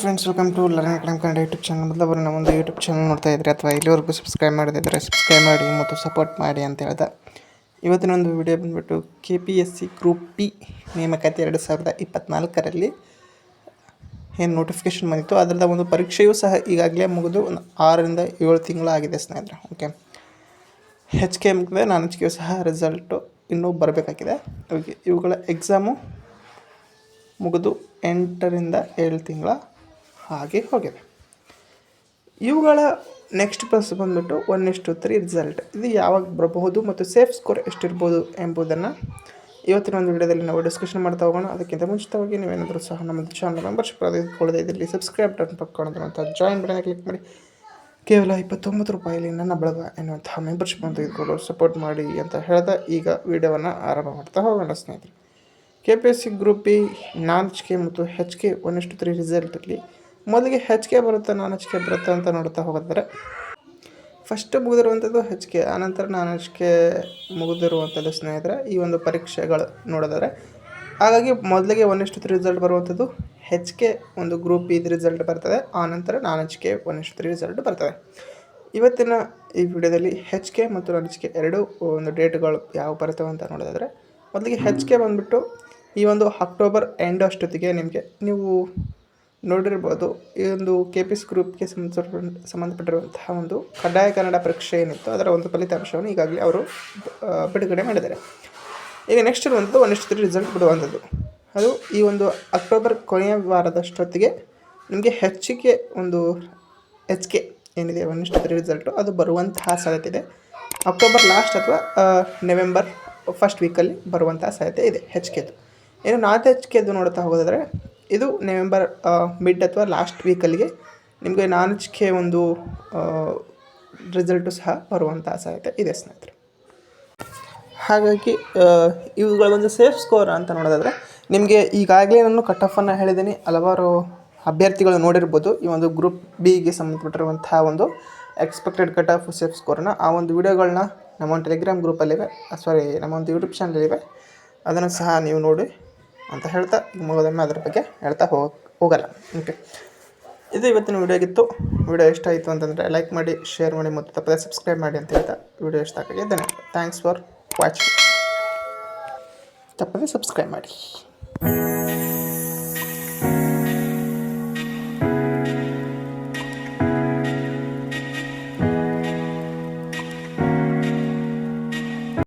Friends welcome to learn academy Kannada YouTube channel ಮೊದಲು ನಮ್ಮ ಒಂದು ಯೂಟ್ಯೂಬ್ ಚಾನಲ್ ನೋಡ್ತಾ ಇದ್ದಾರೆ ಅಥವಾ ಇಲ್ಲಿವರೆಗೂ ಸಬ್ಸ್ಕ್ರೈಬ್ ಮಾಡದಿದ್ದರೆ ಸಬ್ಸ್ಕ್ರೈಬ್ ಮಾಡಿ ಮತ್ತು ಸಪೋರ್ಟ್ ಮಾಡಿ ಅಂತ ಹೇಳ್ದೆ. ಇವತ್ತಿನ ಒಂದು ವಿಡಿಯೋ ಬಂದುಬಿಟ್ಟು K P S C group P ನೇಮಕಾತಿ ಎರಡು ಸಾವಿರದ ಇಪ್ಪತ್ತ್ನಾಲ್ಕರಲ್ಲಿ ಏನು ನೋಟಿಫಿಕೇಷನ್ ಬಂದಿತ್ತು. ಅದರದ ಒಂದು ಪರೀಕ್ಷೆಯೂ ಸಹ ಈಗಾಗಲೇ ಮುಗಿದು ಒಂದು ಆರರಿಂದ ಏಳು ತಿಂಗಳಾಗಿದೆ ಸ್ನೇಹಿತರೆ ಓಕೆ ಹೆಚ್ ಕೆ ಮುಗಿದ್ರೆ ನಾನ್ ಹೆಚ್ ಕೆ ಸಹ ರಿಸಲ್ಟು ಇನ್ನೂ ಬರಬೇಕಾಗಿದೆ. ಓಕೆ ಇವುಗಳ ಎಕ್ಸಾಮು ಮುಗಿದು ಎಂಟರಿಂದ ಏಳು ತಿಂಗಳ ಹಾಗೆ ಹೋಗಿದೆ ಇವುಗಳ ನೆಕ್ಸ್ಟ್ ಪ್ಲಸ್ ಬಂದ್ಬಿಟ್ಟು ಒನ್ ಇಷ್ಟು ತ್ರೀ ರಿಸಲ್ಟ್ ಇದು ಯಾವಾಗ ಬರಬಹುದು ಮತ್ತು ಸೇಫ್ ಸ್ಕೋರ್ ಎಷ್ಟಿರ್ಬೋದು ಎಂಬುದನ್ನು ಇವತ್ತಿನ ಒಂದು ವಿಡಿಯೋದಲ್ಲಿ ನಾವು ಡಿಸ್ಕಷನ್ ಮಾಡ್ತಾ ಹೋಗೋಣ. ಅದಕ್ಕಿಂತ ಮುಂಚಿತವಾಗಿ ನೀವೇನಾದರೂ ಸಹ ನಮ್ಮ ಚಾನಲ್ ಮೆಂಬರ್ಶಿಪ್ ಪಡೆದುಕೊಳ್ಳದೆ ಇದರಲ್ಲಿ ಸಬ್ಸ್ಕ್ರೈಬ್ ಬಟನ್ ಅಂತ ಜಾಯಿನ್ ಬಟನ್ ಕ್ಲಿಕ್ ಮಾಡಿ. ಕೇವಲ ಇಪ್ಪತ್ತೊಂಬತ್ತು ರೂಪಾಯಿಲಿ ನನ್ನ ಬಳಗ ಎನ್ನುವಂತಹ ಮೆಂಬರ್ಶಿಪ್ ತೆಗೆದುಕೊಂಡು ಸಪೋರ್ಟ್ ಮಾಡಿ ಅಂತ ಹೇಳ್ತಾ ಈಗ ವಿಡಿಯೋವನ್ನು ಆರಂಭ ಮಾಡ್ತಾ ಹೋಗೋಣ ಸ್ನೇಹಿತರೆ. K P S C group B non H K ಮತ್ತು ಹೆಚ್ ಕೆ ಒನ್ ಇಷ್ಟು ತ್ರೀ ರಿಸಲ್ಟಲ್ಲಿ ಮೊದಲಿಗೆ ಹೆಚ್ ಕೆ ಬರುತ್ತೆ ನಾನ್ ಕೆ ಬರುತ್ತೆ ಅಂತ ನೋಡ್ತಾ ಹೋಗಿದ್ರೆ ಫಸ್ಟ್ ಮುಗಿದಿರುವಂಥದ್ದು ಹೆಚ್ ಕೆ ಆನಂತರ ನಾನ್ ಕೆ ಮುಗಿದಿರುವಂಥದ್ದು ಸ್ನೇಹಿತರೆ, ಈ ಒಂದು ಪರೀಕ್ಷೆಗಳು ನೋಡೋದಾದ್ರೆ ಹಾಗಾಗಿ ಮೊದಲಿಗೆ ಒನ್ ಇಷ್ಟು ತ್ರೀ ರಿಸಲ್ಟ್ ಬರುವಂಥದ್ದು ಹೆಚ್ ಕೆ ಒಂದು ಗ್ರೂಪ್ ಇದು ರಿಸಲ್ಟ್ ಬರ್ತದೆ ಆನಂತರ ನಾನ್ ಕೆ ಒನ್ ಇಷ್ಟು ತ್ರೀ ರಿಸಲ್ಟ್ ಬರ್ತದೆ. ಇವತ್ತಿನ ಈ ವಿಡಿಯೋದಲ್ಲಿ ಹೆಚ್ ಕೆ ಮತ್ತು ನಾನ್ ಕೆ ಎರಡು ಒಂದು ಡೇಟ್ಗಳು ಯಾವ ಬರ್ತವೆ ಅಂತ ನೋಡೋದಾದರೆ, ಮೊದಲಿಗೆ ಹೆಚ್ ಕೆ ಬಂದುಬಿಟ್ಟು ಈ ಒಂದು ಅಕ್ಟೋಬರ್ ಎಂಡ್ ಅಷ್ಟೊತ್ತಿಗೆ ನಿಮಗೆ ನೀವು ನೋಡಿರ್ಬೋದು, ಈ ಒಂದು ಕೆ ಪಿ ಎಸ್ ಗ್ರೂಪ್ಗೆ ಸಂಬಂಧಪಟ್ಟ ಸಂಬಂಧಪಟ್ಟಿರುವಂತಹ ಒಂದು ಕಡ್ಡಾಯ ಕನ್ನಡ ಪರೀಕ್ಷೆ ಏನಿತ್ತು ಅದರ ಒಂದು ಫಲಿತಾಂಶವನ್ನು ಈಗಾಗಲೇ ಅವರು ಬಿಡುಗಡೆ ಮಾಡಿದ್ದಾರೆ. ಈಗ ನೆಕ್ಸ್ಟ್ ಇರುವಂಥದ್ದು ಒಂದಿಷ್ಟು ರಿಸಲ್ಟ್ ಬಿಡುವಂಥದ್ದು ಅದು ಈ ಒಂದು ಅಕ್ಟೋಬರ್ ಕೊನೆಯ ವಾರದಷ್ಟೊತ್ತಿಗೆ ನಿಮಗೆ ಹೆಚ್ಚಿಗೆ ಒಂದು ಕೆ ಏನಿದೆ ಒಂದಿಷ್ಟು ತ್ರೀ ರಿಸಲ್ಟು ಅದು ಬರುವಂತಹ ಸಾಧ್ಯತೆ ಇದೆ. ಅಕ್ಟೋಬರ್ ಲಾಸ್ಟ್ ಅಥವಾ ನವೆಂಬರ್ ಫಸ್ಟ್ ವೀಕಲ್ಲಿ ಬರುವಂತಹ ಸಾಧ್ಯತೆ ಇದೆ ಹೆಚ್ ಕೆದು ಇನ್ನು ನಾಲ್ಕು ಹೆಚ್ ಕೆದು ನೋಡ್ತಾ ಹೋಗೋದಾದರೆ ಇದು ನವೆಂಬರ್ ಮಿಡ್ ಅಥವಾ ಲಾಸ್ಟ್ ವೀಕಲ್ಲಿಗೆ ನಿಮಗೆ ನಾನ್ ವೆಜ್ಗೆ ಒಂದು ರಿಸಲ್ಟು ಸಹ ಬರುವಂಥ ಸಾಧ್ಯತೆ ಇದೆ ಸ್ನೇಹಿತರೆ. ಹಾಗಾಗಿ ಇವುಗಳೊಂದು ಸೇಫ್ ಸ್ಕೋರ್ ಅಂತ ನೋಡೋದಾದರೆ ನಿಮಗೆ ಈಗಾಗಲೇ ನಾನು ಕಟ್ ಆಫನ್ನು ಹೇಳಿದ್ದೀನಿ. ಹಲವಾರು ಅಭ್ಯರ್ಥಿಗಳು ನೋಡಿರ್ಬೋದು ಈ ಒಂದು ಗ್ರೂಪ್ ಬಿಗೆ ಸಂಬಂಧಪಟ್ಟಿರುವಂತಹ ಒಂದು ಎಕ್ಸ್ಪೆಕ್ಟೆಡ್ ಕಟ್ ಆಫ್ ಸೇಫ್ ಸ್ಕೋರ್ನ ಆ ಒಂದು ವಿಡಿಯೋಗಳನ್ನ ನಮ್ಮ ಒಂದು ಟೆಲಿಗ್ರಾಮ್ ಗ್ರೂಪಲ್ಲಿವೆ ಸಾರಿ ನಮ್ಮ ಒಂದು ಯೂಟ್ಯೂಬ್ ಚಾನಲಿವೆ ಅದನ್ನು ಸಹ ನೀವು ನೋಡಿ ಅಂತ ಹೇಳ್ತಾ ಮುಗಿದೊಮ್ಮೆ ಅದ್ರ ಬಗ್ಗೆ ಹೇಳ್ತಾ ಹೋಗ, ಹೋಗಲ್ಲ. ಓಕೆ ಇದು ಇವತ್ತಿನ ವಿಡಿಯೋ ಆಗಿತ್ತು. ವಿಡಿಯೋ ಇಷ್ಟ ಆಯಿತು ಅಂತಂದರೆ ಲೈಕ್ ಮಾಡಿ ಶೇರ್ ಮಾಡಿ ಮತ್ತು ತಪ್ಪದೆ ಸಬ್ಸ್ಕ್ರೈಬ್ ಮಾಡಿ ಅಂತ ಹೇಳ್ತಾ ವಿಡಿಯೋ ಇಷ್ಟ ಧನ್ಯವಾದ. ಥ್ಯಾಂಕ್ಸ್ ಫಾರ್ ವಾಚಿಂಗ್ ತಪ್ಪದೆ ಸಬ್ಸ್ಕ್ರೈಬ್ ಮಾಡಿ.